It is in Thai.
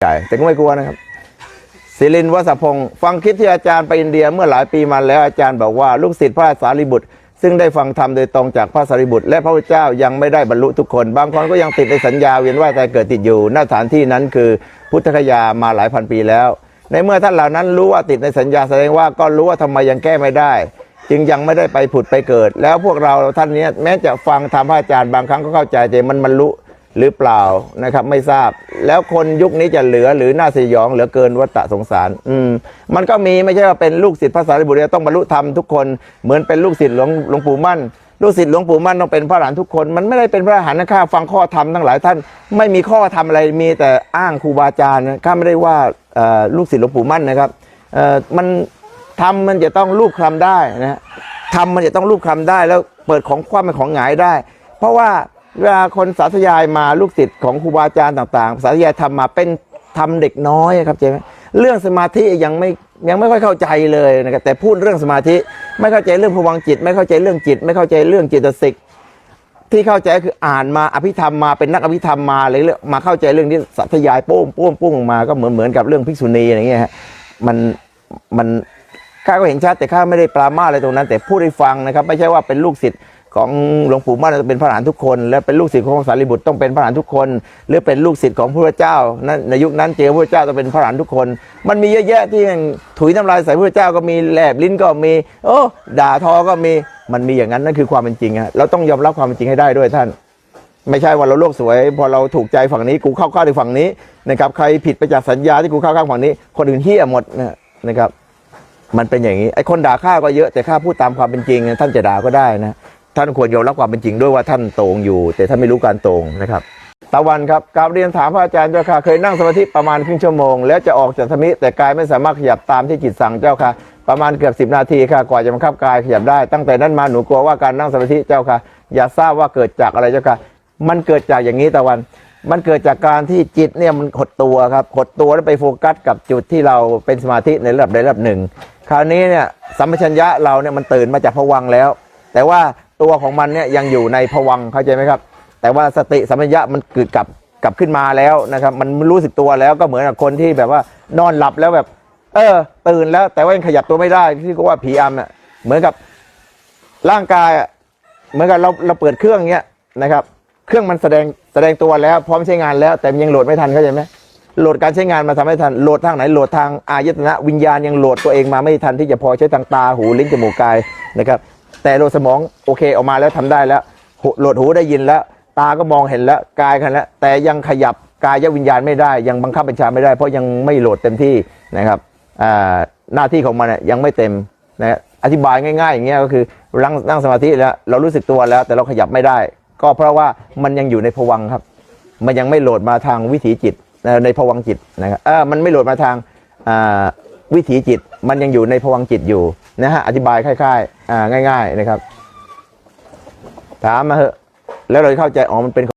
ใหญ่แต่ก็ไม่กลัวนะครับศิรินทร์วสพงศ์ฟังคลิปที่อาจารย์ไปอินเดียเมื่อหลายปีมาแล้วอาจารย์บอกว่าลูกศิษย์พระสารีบุตร ซึ่งได้ฟังธรรมโดยตรงจากพระสารีบุตร และพระพุทธเจ้ายังไม่ได้บรรลุทุกคน บางคนก็ยังติดในสัญญาเวียนว่ายตายเกิดติดอยู่ณสถานที่นั้นคือพุทธคยามาหลายพันปีแล้ว ในเมื่อท่านเหล่านั้นรู้ว่าติดในสัญญาแสดงว่าก็รู้ว่าทำไมยังแก้ไม่ได้ จึงยังไม่ได้ไปผุดไปเกิด แล้วพวกเราท่านนี้แม้จะฟังธรรมพระอาจารย์บางครั้งก็เข้าใจแต่มันบรรลุ หรือเปล่านะครับไม่ทราบ แล้วคนยุคนี้จะเหลือหรือน่าสยองเหลือเกินวัฏสงสาร อืมมันก็มีไม่ใช่ว่าเป็นลูกศิษย์พระสารีบุตรต้องบรรลุธรรมทุกคนเหมือนเป็นลูกศิษย์หลวงหลวงปู่มั่น ลูกศิษย์หลวงปู่มั่นต้องเป็นพระอรหันทุกคน มันไม่ได้เป็นพระหันนะข้าฟังข้อธรรมทั้งหลายท่านไม่มีข้อธรรมอะไรมีแต่อ้างครูบาอาจารย์ข้าไม่ได้ว่าลูกศิษย์หลวงปู่มั่นนะครับมันทำมันจะต้องรูปคลำได้นะฮะทำมันจะต้องรูปคลำได้แล้วเปิดของคว่ำเป็นของหงายได้ เพราะว่า เวลาคนสาธยายมาลูกศิษย์ของครูบาอาจารย์ต่างๆ สาธยายทำมาเป็นทำเด็กน้อยครับเจ๊เรื่องสมาธิยังไม่ยังไม่ค่อยเข้าใจเลยนะครับแต่พูดเรื่องสมาธิไม่เข้าใจเรื่องพวังจิต ไม่เข้าใจเรื่องจิต ไม่เข้าใจเรื่องจิตสิกที่เข้าใจคืออ่านมาอภิธรรมมาเป็นนักอภิธรรมมาเลยเรื่องมาเข้าใจเรื่องที่สัทยายโป้งโป้งโป้งมาก็เหมือนเหมือนกับเรื่องภิกษุณีอะไรเงี้ยฮะมันมันข้าก็เห็นชัดแต่ข้าไม่ได้ปรามาอะไรตรงนั้น แต่พูดให้ฟังนะครับ ไม่ใช่ว่าเป็นลูกศิษย์ ของหลวงปู่มั่นจะเป็นพระอรหันต์ทุกคน และเป็นลูกศิษย์ของพระสารีบุตรต้องเป็นพระอรหันต์ทุกคน หรือเป็นลูกศิษย์ของพระเจ้านั้นในยุคนั้นเจอพระเจ้าต้องเป็นพระอรหันต์ทุกคน มันมีเยอะแยะที่ถุยน้ำลายใส่พระเจ้าก็มีแลบลิ้นก็มีโอ้ด่าทอก็มีมันมีอย่างนั้นนั่นคือความเป็นจริงฮะเราต้องยอมรับความเป็นจริงให้ได้ด้วยท่านไม่ใช่ว่าเราโลกสวย พอเราถูกใจฝั่งนี้กูเข้าข้างในฝั่งนี้นะครับใครผิดไปจากสัญญาที่กูเข้าข้างฝั่งนี้ คนอื่นเฮี้ยหมดนะนะครับ มันเป็นอย่างนี้ไอ้คนด่าข้าก็เยอะแต่ข้าพูดตามความเป็นจริงท่านจะด่าก็ได้นะ ท่านควรยอมรับความเป็นจริงด้วยว่าท่านโตรงอยู่ แต่ท่านไม่รู้การโตรงนะครับตะวันครับกราบเรียนถามพระอาจารย์เจ้าค่ะ เคยนั่งสมาธิประมาณครึ่งชั่วโมง แล้วจะออกจากสมาธิแต่กายไม่สามารถขยับตามที่จิตสั่งเจ้าค่ะ ประมาณเกือบ10 นาทีค่ะกว่าจะบังคับกายขยับได้ ตั้งแต่นั้นมาหนูกลัวว่าการนั่งสมาธิเจ้าค่ะ อย่าทราบว่าเกิดจากอะไรเจ้าค่ะ มันเกิดจากอย่างนี้ตะวัน มันเกิดจากการที่จิตเนี่ยมันหดตัวครับหดตัวแล้วไปโฟกัสกับจุดที่เราเป็นสมาธิในระดับใดระดับหนึ่ง คราวนี้เนี่ยสัมปชัญญะเราเนี่ยมันตื่นมาจากภวังแล้ว แต่ว่า ตัวของมันเนี่ยยังอยู่ในภวังเข้าใจไหมครับ แต่ว่าสติสัมปชัญญะมันเกิดกลับกลับขึ้นมาแล้วนะครับ มันรู้สึกตัวแล้วก็เหมือนกับคนที่แบบว่านอนหลับแล้วแบบ เออ ตื่นแล้วแต่ว่ายังขยับตัวไม่ได้ที่เขาว่าผีอำน่ะเหมือนกับร่างกายอะเหมือนกับเราเราเปิดเครื่องเงี้ยนะครับ เครื่องมันแสดงแสดงตัวแล้ว พร้อมใช้งานแล้ว แต่ยังโหลดไม่ทันเข้าใจไหมโหลดการใช้งานมาทำให้ทันโหลดทางไหนโหลดทางอายตนะวิญญาณยังโหลดตัวเองมาไม่ทันที่จะพอใช้ทางตาหูลิ้นจมูกกายนะครับ แต่โหลดสมองโอเคออกมาแล้วทำได้แล้วหูโหลดหูได้ยินแล้ว ตาก็มองเห็นแล้วกายกันแล้วแต่ยังขยับกายวิญญาณไม่ได้ ยังบังคับบัญชาไม่ได้ เพราะยังไม่โหลดเต็มที่นะครับหน้าที่ของมันยังไม่เต็มนะอธิบายง่ายๆอย่างเงี้ยก็คือนั่งนั่งสมาธิแล้วเรารู้สึกตัวแล้ว แต่เราขยับไม่ได้ ก็เพราะว่ามันยังอยู่ในภวังครับ มันยังไม่โหลดมาทางวิถีจิตในภวังจิตนะครับเออมันไม่โหลดมาทางวิถีจิต มันยังอยู่ในภวังจิตอยู่ นะฮะอธิบายคล้ายๆอ่าง่าย ๆ นะครับ ถามมาเหอะ แล้วเราจะเข้าใจอ๋อมันเป็น